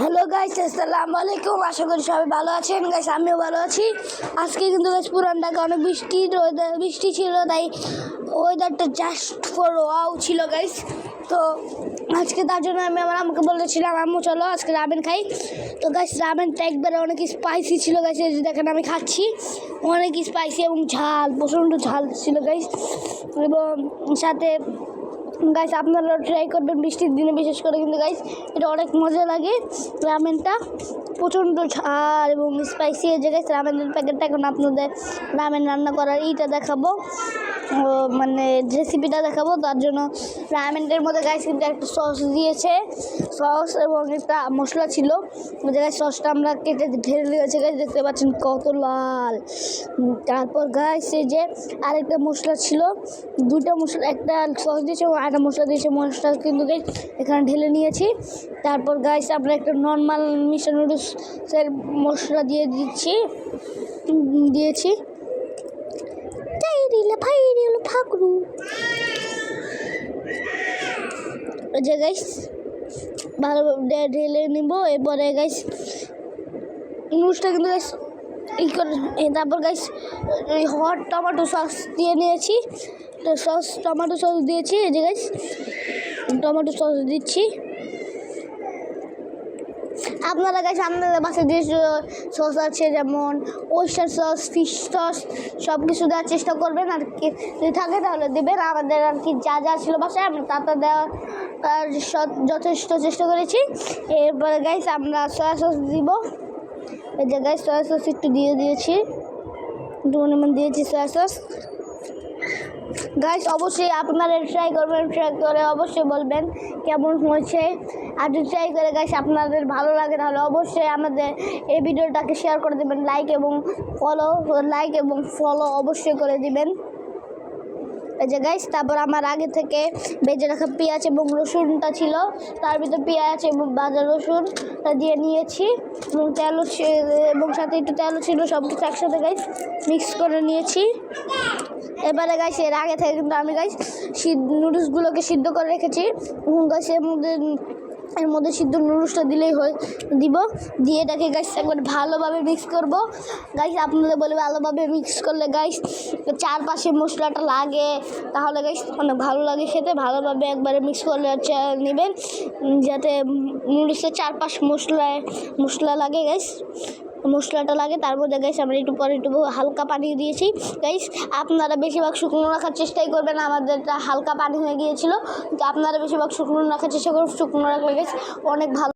Hello guys আসসালামু আলাইকুম। আশা করি সবাই ভালো আছেন। গাইস আমিও ভালো আছি। আজকে কিন্তু গাইস পুরান ঢাকা অনেক বৃষ্টি বৃষ্টি ছিল, তাই ওয়েদারটা জাস্ট ফর ওয়াও ছিল গাইস তো আজকে তার জন্য আমি আমার আমাকে বলেছিলাম, আম্মু, চলো, আজকে রামেন খাই। তো গাইস রামেনটা একবারে অনেক স্পাইসি ছিল গাইস এই যে দেখেন, আমি খাচ্ছি। অনেক স্পাইসি এবং ঝাল, প্রচণ্ড ঝাল ছিল গাইস এবং সাথে গাইস আপনারা ট্রাই করবেন বৃষ্টির দিনে, বিশেষ করে কিন্তু গাইস এটা অনেক মজা লাগে। রামেনটা প্রচণ্ড ঝাল এবং স্পাইসি হয়ে যায় গাইস রামেনের প্যাকেটটা এখন আপনাদের রামেন রান্না করার ইটা দেখাবো। মানে রেসিপিটা দেখাবো, তার জন্য রামেনের মধ্যে গাইস কিন্তু একটা সস দিয়েছে। সস এবং একটা মশলা ছিল। জায়গায় সসটা আমরা কেটে ঢেলে দিয়েছে। গাইস দেখতে পাচ্ছেন কত লাল। তারপর গাইস এই যে আরেকটা মশলা ছিল। দুটো মশলা, একটা সস দিয়েছে এবং আরেকটা মশলা দিয়েছে। মশলা কিন্তু গাইস এখানে ঢেলে নিয়েছি। তারপর গাইস আমরা একটা নর্মাল মিশন নুডলসের মশলা দিয়ে দিচ্ছি। দিয়েছি। তাই দিলে ভাই। দিলে যে গাইস ভালোভাবে ঢেলে নিব। এরপরে গাইস নুডলসটা কিন্তু গাইস তারপর গাইস এই হট টমেটো সস দিয়ে নিয়েছি। সস টমেটো সস দিয়েছি। এই যে গাইস টমেটো সস দিচ্ছি। আপনারা গাইস আপনাদের বাসায় যে সস আছে, যেমন ওয়েস্টার সস ফিশ সস সব কিছু দেওয়ার চেষ্টা করবেন আর কি। যদি থাকে তাহলে দেবেন। আমাদের আর কি যা যা ছিল বাসায়, আমরা তা তা দেওয়ার যথেষ্ট চেষ্টা করেছি। এরপরে গাইস আমরা সয়া সস দিব। এই যে গাইস সয়া সস একটু দিয়ে দিয়েছি। একটু পরিমাণ দিয়েছি সয়া সস গাইস অবশ্যই আপনারা ট্রাই করবেন ট্রাই করে অবশ্যই বলবেন কেমন হয়েছে। আর যদি ট্রাই করে গাইস আপনাদের ভালো লাগে, তাহলে অবশ্যই আমাদের এই ভিডিওটাকে শেয়ার করে দেবেন লাইক এবং ফলো লাইক এবং ফলো অবশ্যই করে দিবেন। এই যে গাইস তারপর আমার আগে থেকে বেজে রাখা পেঁয়াজ এবং রসুনটা ছিল। তার ভিতরে পেঁয়াজ এবং বাজার রসুনটা দিয়ে নিয়েছি। এবং তেলও এবং সাথে একটু তেলও ছিল সব কিছু একসাথে গাইস মিক্স করে নিয়েছি। এবারে গাইস এর আগে থেকে কিন্তু আমি গাইস নুডলসগুলোকে সিদ্ধ করে রেখেছি। গাইস এর মধ্যে এর মধ্যে সিদ্ধ নুডলসটা দিলেই হয় দিব। দিয়ে এটাকে গাইস একবার ভালোভাবে মিক্স করব। গাইস আপনাদের বলে ভালোভাবে মিক্স করলে গাইস চারপাশে মশলাটা লাগে। তাহলে গাইস অনেক ভালো লাগে খেতে। ভালোভাবে একবারে মিক্স করলে হচ্ছে নেবেন। যাতে নুডলসের চারপাশ মশলায় মশলা লাগে গাইস মশলাটা লাগে, তার মধ্যে গাইস আমরা একটু পরে একটু হালকা পানি দিয়েছি। গাইস আপনারা বেশিরভাগ শুকনো রাখার চেষ্টাই করবেন, আমাদেরটা হালকা পানি হয়ে গিয়েছিল। তো আপনারা বেশিরভাগ শুকনো রাখার চেষ্টা করুন, শুকনো রাখলে গাইস অনেক ভালো